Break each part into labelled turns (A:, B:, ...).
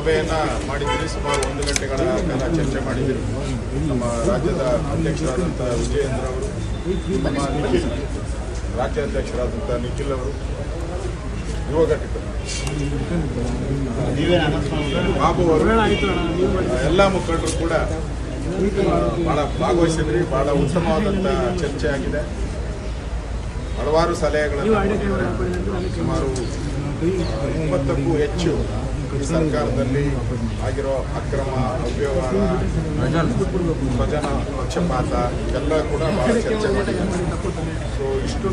A: ಸಭೆಯನ್ನ ಮಾಡಿದ್ವಿ ಸುಮಾರು ಒಂದು ಗಂಟೆಗಳ ಕಾಲ ಚರ್ಚೆ ಮಾಡಿದಿರಿ. ನಮ್ಮ ರಾಜ್ಯದ ಅಧ್ಯಕ್ಷರಾದಂಥ ವಿಜಯೇಂದ್ರ ಅವರು ನಮ್ಮ ನಿಖಿಲ್ ರಾಜ್ಯಾಧ್ಯಕ್ಷರಾದಂಥ ನಿಖಿಲ್ ಅವರು ಯುವ ಘಟಕರು ಬಾಬು ಅವರು ಎಲ್ಲ ಮುಖಂಡರು ಕೂಡ ಬಹಳ ಭಾಗವಹಿಸಿದ್ರಿ ಬಹಳ ಉತ್ತಮವಾದಂಥ ಚರ್ಚೆ ಆಗಿದೆ. ಹಲವಾರು ಸಲಹೆಗಳನ್ನು. ಸುಮಾರು ಇಪ್ಪತ್ತಕ್ಕೂ ಹೆಚ್ಚು ಈ ಸರ್ಕಾರದಲ್ಲಿ ಆಗಿರೋ ಅಕ್ರಮ ಅವ್ಯವಹಾರ ಸ್ವಜನ ಪಕ್ಷಪಾತ ಎಲ್ಲ ಕೂಡ ಬಹಳ ಚರ್ಚೆ ಸೊ ಇಷ್ಟು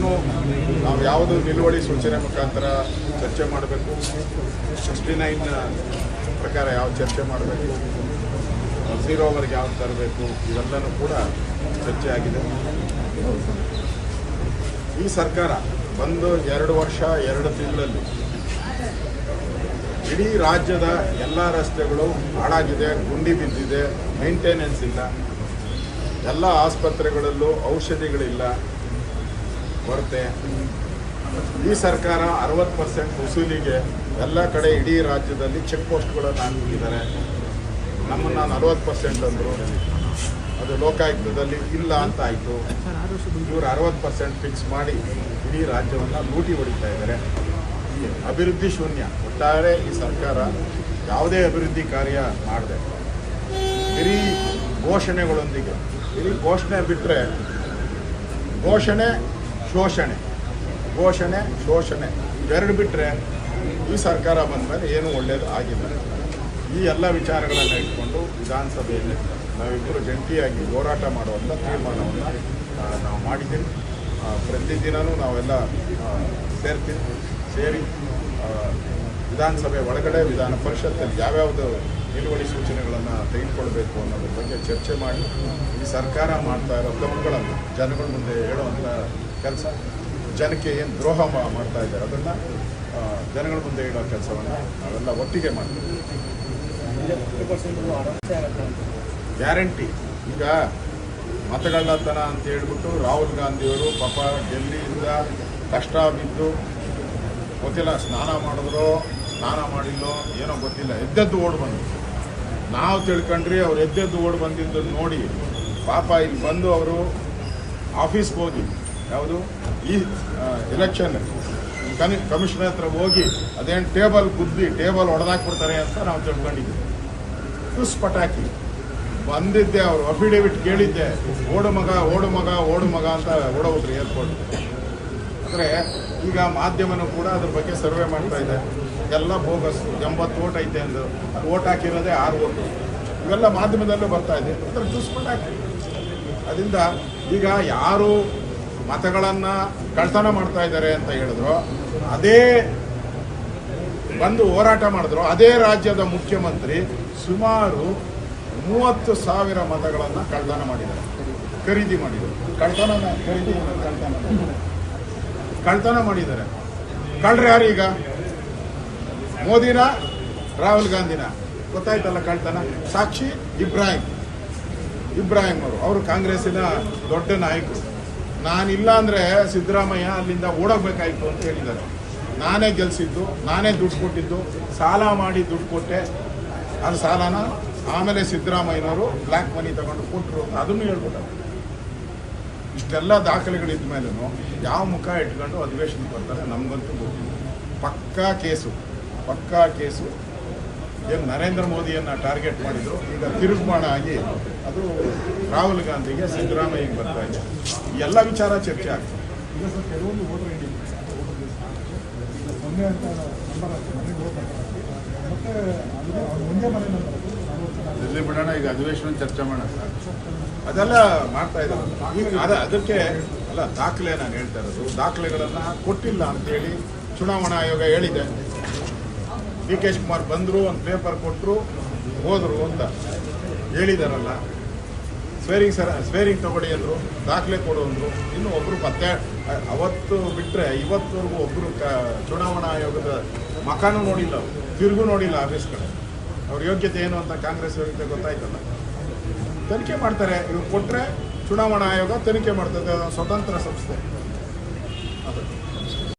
A: ನಾವು ಯಾವುದು ನಿಲುವಳಿ ಸೂಚನೆ ಮುಖಾಂತರ ಚರ್ಚೆ ಮಾಡಬೇಕು? ಸಿಕ್ಸ್ಟಿ ನೈನ್ ಪ್ರಕಾರ ಯಾವ ಚರ್ಚೆ ಮಾಡಬೇಕು? ಝೀರೋ ಓವರ್ಗೆ ಯಾವ್ದು ತರಬೇಕು? ಇವೆಲ್ಲನೂ ಕೂಡ ಚರ್ಚೆ ಆಗಿದೆ. ಈ ಸರ್ಕಾರ ಒಂದು ಎರಡು ವರ್ಷ, ಎರಡು ತಿಂಗಳಲ್ಲಿ ಇಡೀ ರಾಜ್ಯದ ಎಲ್ಲ ರಸ್ತೆಗಳು ಹಾಳಾಗಿದೆ, ಗುಂಡಿ ಬಿದ್ದಿದೆ ಮೇಂಟೆನೆನ್ಸ್ ಇಲ್ಲ. ಎಲ್ಲ ಆಸ್ಪತ್ರೆಗಳಲ್ಲೂ ಔಷಧಿಗಳಿಲ್ಲ. ಕೊರತೆ ಈ ಸರ್ಕಾರ ಅರವತ್ತು ಪರ್ಸೆಂಟ್ ವಸೂಲಿಗೆ ಎಲ್ಲ ಕಡೆ ಇಡೀ ರಾಜ್ಯದಲ್ಲಿ ಚೆಕ್ ಪೋಸ್ಟ್ಗಳನ್ನು ಹಾಕಿದ್ದಾರೆ. ನಮ್ಮನ್ನು ನಲವತ್ತು ಪರ್ಸೆಂಟ್ ಅಂದರು. ಅದು ಲೋಕಾಯುಕ್ತದಲ್ಲಿ ಇಲ್ಲ ಅಂತ ಆಯಿತು. ಇವರು ಅರವತ್ತು ಪರ್ಸೆಂಟ್ ಫಿಕ್ಸ್ ಮಾಡಿ ಇಡೀ ರಾಜ್ಯವನ್ನು ಲೂಟಿ ಹೊಡಿತಾ ಇದ್ದಾರೆ. ಅಭಿವೃದ್ಧಿ ಶೂನ್ಯ. ಒಟ್ಟಾರೆ ಈ ಸರ್ಕಾರ ಯಾವುದೇ ಅಭಿವೃದ್ಧಿ ಕಾರ್ಯ ಮಾಡಿದೆ. ಬರೀ ಘೋಷಣೆಗಳೊಂದಿಗೆ ಬರೀ ಘೋಷಣೆ ಬಿಟ್ಟರೆ ಘೋಷಣೆ, ಶೋಷಣೆ ಘೋಷಣೆ, ಶೋಷಣೆ ಎರಡು ಬಿಟ್ಟರೆ ಈ ಸರ್ಕಾರ ಬಂದ ಮೇಲೆ ಏನೂ ಒಳ್ಳೆಯದು ಆಗಿಲ್ಲ. ಈ ಎಲ್ಲ ವಿಚಾರಗಳನ್ನು ಇಟ್ಕೊಂಡು ವಿಧಾನಸಭೆಯಲ್ಲಿ ನಾವಿಬ್ಬರು ಜಂಟಿಯಾಗಿ ಹೋರಾಟ ಮಾಡುವಂಥ ತೀರ್ಮಾನವನ್ನು ನಾವು ಮಾಡಿದ್ದೀವಿ. ಪ್ರತಿದಿನವೂ ನಾವೆಲ್ಲ ಸೇರ್ತೀವಿ. ಸೇರಿ ವಿಧಾನಸಭೆ ಒಳಗಡೆ ವಿಧಾನ ಪರಿಷತ್ತಲ್ಲಿ ಯಾವ್ಯಾವುದು ನಿಲುವಳಿ ಸೂಚನೆಗಳನ್ನು ತೆಗೆದುಕೊಳ್ಬೇಕು ಅನ್ನೋದ್ರ ಬಗ್ಗೆ ಚರ್ಚೆ ಮಾಡಿ, ಈ ಸರ್ಕಾರ ಮಾಡ್ತಾ ಇರೋ ಕ್ರಮಗಳನ್ನು ಜನಗಳ ಮುಂದೆ ಹೇಳುವಂಥ ಕೆಲಸ, ಜನಕ್ಕೆ ಏನು ದ್ರೋಹ ಮಾಡ್ತಾ ಇದ್ದಾರೆ ಅದನ್ನು ಜನಗಳ ಮುಂದೆ ಹೇಳೋ ಕೆಲಸವನ್ನು ನಾವೆಲ್ಲ ಒಟ್ಟಿಗೆ ಮಾಡ್ತೀವಿ. ಗ್ಯಾರಂಟಿ. ಈಗ ಮತಗಳ್ಳತನ ಅಂತ ಹೇಳ್ಬಿಟ್ಟು ರಾಹುಲ್ ಗಾಂಧಿಯವರು ಪಾಪ ಡೆಲ್ಲಿಯಿಂದ ಕಷ್ಟ ಬಿದ್ದು ಗೊತ್ತಿಲ್ಲ, ಸ್ನಾನ ಮಾಡಿದ್ರೋ, ಸ್ನಾನ ಮಾಡಿಲ್ಲೋ, ಏನೋ ಗೊತ್ತಿಲ್ಲ. ಎದ್ದೆದ್ದು ಓಡ್ ಬಂದು. ನಾವು ತಿಳ್ಕೊಂಡ್ರಿ ಅವ್ರು ಎದ್ದೆದ್ದು ಓಡ್ ಬಂದಿದ್ದನ್ನು ನೋಡಿ. ಪಾಪ ಇಲ್ಲಿ ಬಂದು ಅವರು ಆಫೀಸ್ಗೆ ಹೋಗಿ, ಯಾವುದು? ಈ ಎಲೆಕ್ಷನ್ ಕನಿ ಕಮಿಷನರ್ ಹತ್ರ ಹೋಗಿ ಅದೇನು ಟೇಬಲ್ ಗುದ್ದಿ, ಟೇಬಲ್ ಹೊಡೆದಾಕ್ಬಿಡ್ತಾರೆ ಅಂತ ನಾವು ತಿಳ್ಕೊಂಡಿದ್ವಿ. ತುಸ್ ಪಟಾಕಿ. ಬಂದಿದ್ದೆ ಅವರು ಅಫಿಡೇವಿಟ್ ಕೇಳಿದ್ದೆ. ಓಡು ಮಗ ಓಡು ಮಗ ಓಡು ಮಗ ಅಂತ ಓಡೋಗ್ರಿ ಏರ್ಪೋರ್ಟ್. ಅಂದರೆ ಈಗ ಮಾಧ್ಯಮನೂ ಕೂಡ ಅದ್ರ ಬಗ್ಗೆ ಸರ್ವೆ ಮಾಡ್ತಾ ಇದೆ. ಎಲ್ಲ ಬೋಗಸ್, ಎಂಬತ್ತು ಓಟ್ ಐತೆ ಅಂದು. ಓಟ್ ಹಾಕಿರೋದೇ ಆರು ಓಟು. ಇವೆಲ್ಲ ಮಾಧ್ಯಮದಲ್ಲೂ ಬರ್ತಾ ಇದೆ. ಅಂದ್ರೆ ಚೂಸ್ಕೊಂಡು ಹಾಕಿ. ಅದರಿಂದ ಈಗ ಯಾರು ಮತಗಳನ್ನು ಕಳ್ತನ ಮಾಡ್ತಾ ಇದ್ದಾರೆ ಅಂತ ಹೇಳಿದ್ರು, ಅದೇ ಬಂದು ಹೋರಾಟ ಮಾಡಿದ್ರು, ಅದೇ ರಾಜ್ಯದ ಮುಖ್ಯಮಂತ್ರಿ ಸುಮಾರು ಮೂವತ್ತು ಸಾವಿರ ಮತಗಳನ್ನು ಕಳ್ತನ ಮಾಡಿದ್ದಾರೆ. ಖರೀದಿ ಮಾಡಿದರು. ಕಳ್ತನ ಖರೀದಿ ಕಳ್ತನ ಕಳ್ತನ ಮಾಡಿದ್ದಾರೆ. ಕಳ್ರೆ ಯಾರು ಈಗ ಮೋದಿನ, ರಾಹುಲ್ ಗಾಂಧಿನ? ಗೊತ್ತಾಯ್ತಲ್ಲ ಕಳ್ತನ? ಸಾಕ್ಷಿ ಇಬ್ರಾಹಿಂ. ಇಬ್ರಾಹಿಂ ಅವರು. ಅವರು ಕಾಂಗ್ರೆಸ್ಸಿನ ದೊಡ್ಡ ನಾಯಕರು. ನಾನಿಲ್ಲ ಅಂದರೆ ಸಿದ್ದರಾಮಯ್ಯ ಅಲ್ಲಿಂದ ಓಡೋಗ್ಬೇಕಾಯ್ತು ಅಂತ ಹೇಳಿದ್ದಾರೆ. ನಾನೇ ಗೆಲ್ಸಿದ್ದು, ನಾನೇ ದುಡ್ಡು ಕೊಟ್ಟಿದ್ದು, ಸಾಲ ಮಾಡಿ ದುಡ್ಡು ಕೊಟ್ಟೆ. ಅದು ಸಾಲನ? ಆಮೇಲೆ ಸಿದ್ದರಾಮಯ್ಯನವರು ಬ್ಲ್ಯಾಕ್ ಮನಿ ತಗೊಂಡು ಕೊಟ್ಟರು ಅಂತ ಅದನ್ನು ಹೇಳ್ಬಿಟ್ಟಾರೆ. ಇಷ್ಟೆಲ್ಲ ದಾಖಲೆಗಳಿದ್ದ ಮೇಲೂ ಯಾವ ಮುಖ ಇಟ್ಕೊಂಡು ಅಧಿವೇಶನಕ್ಕೆ ಬರ್ತಾರೆ ನಮಗಂತೂ ಗೊತ್ತಿಲ್ಲ. ಪಕ್ಕಾ ಕೇಸು ಪಕ್ಕಾ ಕೇಸು. ಏನು ನರೇಂದ್ರ ಮೋದಿಯನ್ನು ಟಾರ್ಗೆಟ್ ಮಾಡಿದ್ರು. ಈಗ ತಿರುಗುಮಾಣ ಆಗಿ ಅದು ರಾಹುಲ್ ಗಾಂಧಿಗೆ ಸಿದ್ದರಾಮಯ್ಯಗೆ ಬರ್ತಾ ಇದೆ. ಎಲ್ಲ ವಿಚಾರ ಚರ್ಚೆ ಆಗ್ತದೆ.
B: ಜನ
A: ಬಿಡೋಣ ಈಗ ಅಧಿವೇಶನ ಚರ್ಚೆ ಮಾಡೋಣ. ಸರ್ ಅದೆಲ್ಲ ಮಾಡ್ತಾ ಇದ್ದಾರೆ. ಅದಕ್ಕೆ ಅಲ್ಲ, ದಾಖಲೆ ನಾನು ಹೇಳ್ತಾ ಇರೋದು. ದಾಖಲೆಗಳನ್ನು ಕೊಟ್ಟಿಲ್ಲ ಅಂತೇಳಿ ಚುನಾವಣಾ ಆಯೋಗ ಹೇಳಿದೆ. ಡಿ ಕೆ ಶಿವಕುಮಾರ್ ಬಂದರು, ಒಂದು ಪೇಪರ್ ಕೊಟ್ಟರು ಹೋದರು ಅಂತ ಹೇಳಿದಾರಲ್ಲ. ಸ್ವೇರಿಂಗ್ ಸರ್ ಸ್ವೇರಿಂಗ್ ತಗೊಳ್ಳಿ ಅಂದರು, ದಾಖಲೆ ಕೊಡು ಅಂದರು. ಇನ್ನು ಒಬ್ಬರು ಮತ್ತೆ ಅವತ್ತು ಬಿಟ್ಟರೆ ಇವತ್ತವರೆಗೂ ಒಬ್ಬರು ಕ, ಚುನಾವಣಾ ಆಯೋಗದ ಮಕಾನು ನೋಡಿಲ್ಲ ತಿರುಗು ನೋಡಿಲ್ಲ ಆಫೀಸ್ ಕಡೆ. ಅವ್ರ ಯೋಗ್ಯತೆ ಏನು ಅಂತ ಕಾಂಗ್ರೆಸ್ ಯೋಗ್ಯತೆ ಗೊತ್ತಾಯ್ತಲ್ಲ. ತನಿಖೆ ಮಾಡ್ತಾರೆ ಇವ್ರು ಕೊಟ್ಟರೆ ಚುನಾವಣಾ ಆಯೋಗ ತನಿಖೆ ಮಾಡ್ತದೆ ಸ್ವತಂತ್ರ ಸಂಸ್ಥೆ. ಅದು.